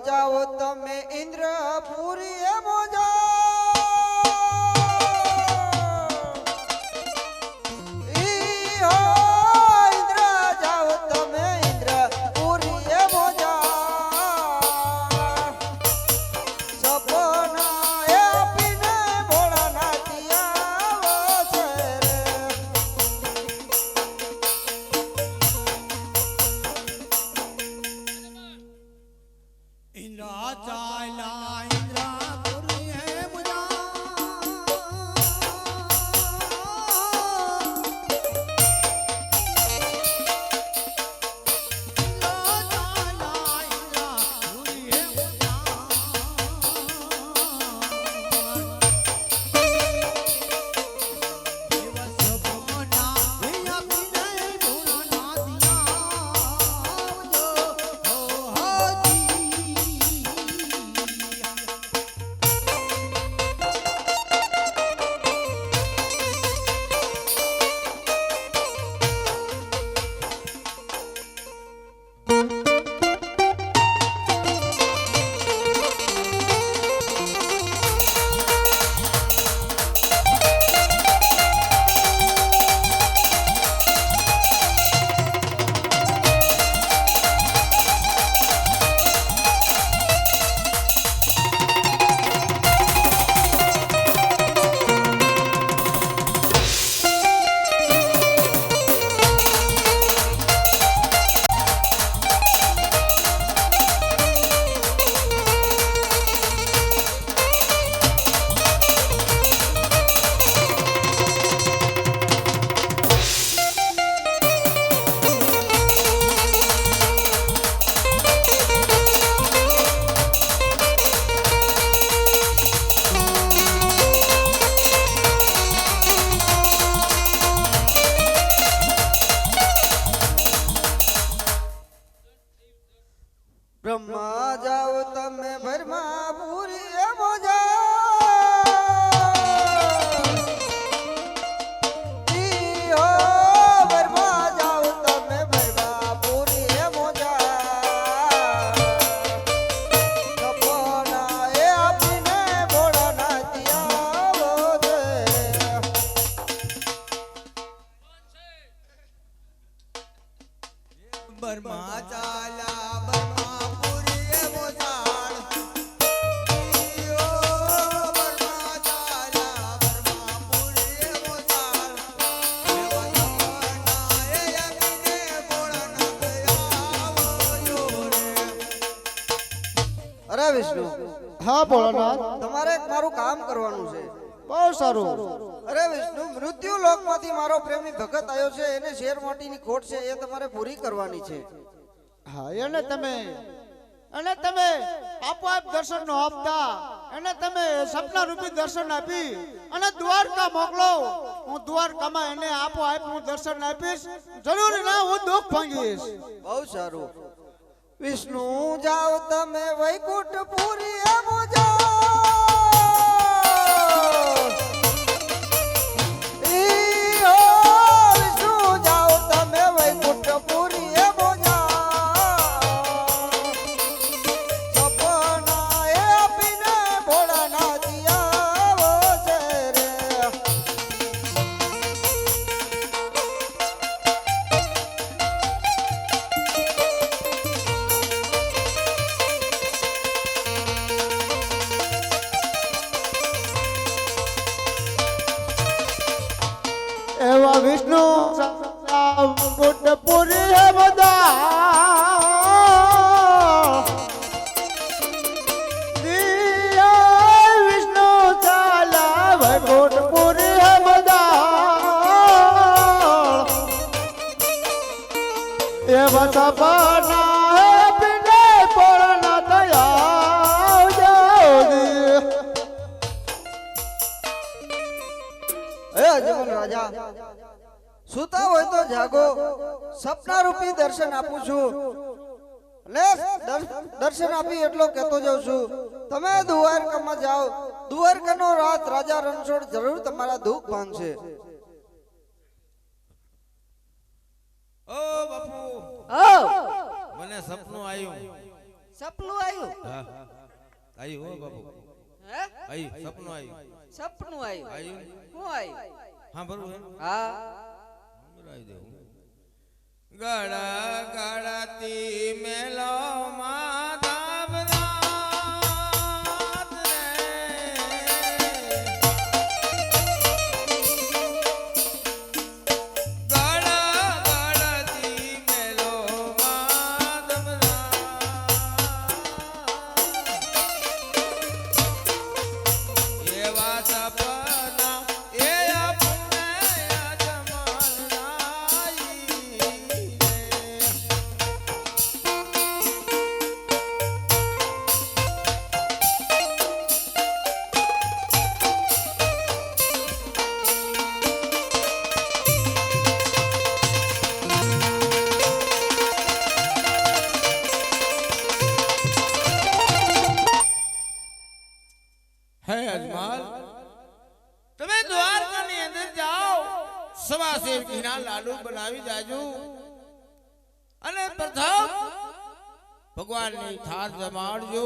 જાઓ તમે ઇન્દ્રપુરી એ સપના એ આપીને ભોળાનાથી આવો છે બર્મા ચાલા અરે વિષ્ણુ હા ભોળાનાથ. તમારે એક મારું કામ કરવાનું છે. બહુ સારું. અરે વિષ્ણુ મૃત્યુ લોકમાંથી મારો પ્રેમી ભગત આવ્યો છે એને શેર માટીની ખોટ છે એ તમારે પૂરી કરવાની છે. હા એને તમે અને તમે આપોઆપ દર્શન નો આપતા અને તમે સપના રૂપી દર્શન આપી અને દ્વારકા મોકલો. હું દ્વારકામાં એને આપોઆપ હું દર્શન આપીશ. જરૂરી ના હું દુઃખ ભાંગીશ બહુ સારું. વિષ્ણુ જાઓ તમે વૈકુંઠપુરી પૂરી એ એવા વિષ્ણુ પુરી હે બધા. વિષ્ણુ ચાલા વૈકુંઠ પુરી હે બધા. એવા સપના સુતા હોય તો જાગો. સપના રૂપી દર્શન આપું છું. ને દર્શન આપી એટલો કહેતો જાઉં છું. તમે દ્વારકામાં જાઓ. દ્વારકાનો રાત રાજા રણછોડ જરૂર તમારા દુઃખ ભાંગશે. ઓ બાપુ. ઓ! મને સપનું આવ્યું સપનું આવ્યું હા આવ્યું હો. બાપુ. હે? આવ્યું સપનું આવ્યું સપનું આવ્યું આવ્યું શું આવ્યું હા? બરોબર હા. ગળા સવા લાડુ બનાવી જાજુ. અને પ્રથમ ભગવાનની થાળ જમાડજો,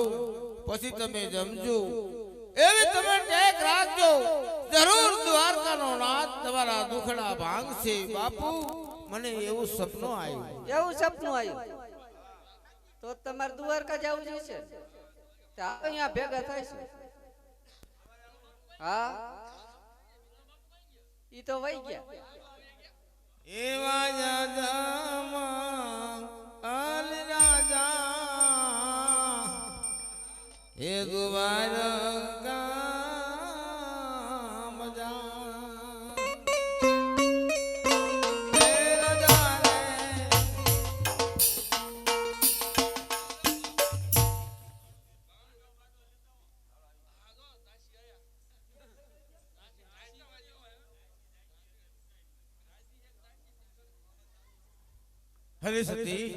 પછી તમે જમજો. એવી તમે ટેક રાખજો. જરૂર દ્વારકાનો નાથ તમારા દુખડા ભાંગશે. બાપુ, મને એવું સપનું આવ્યું. એવું સપનું આવ્યું? તો તમારે દ્વારકા જવું જોઈશે અહીંયા ભેગા થાય છે. હા? ઈ તો વહી ગયા. એવા જાજામાં અલ રાજા. હે ગુવાર હરે સતી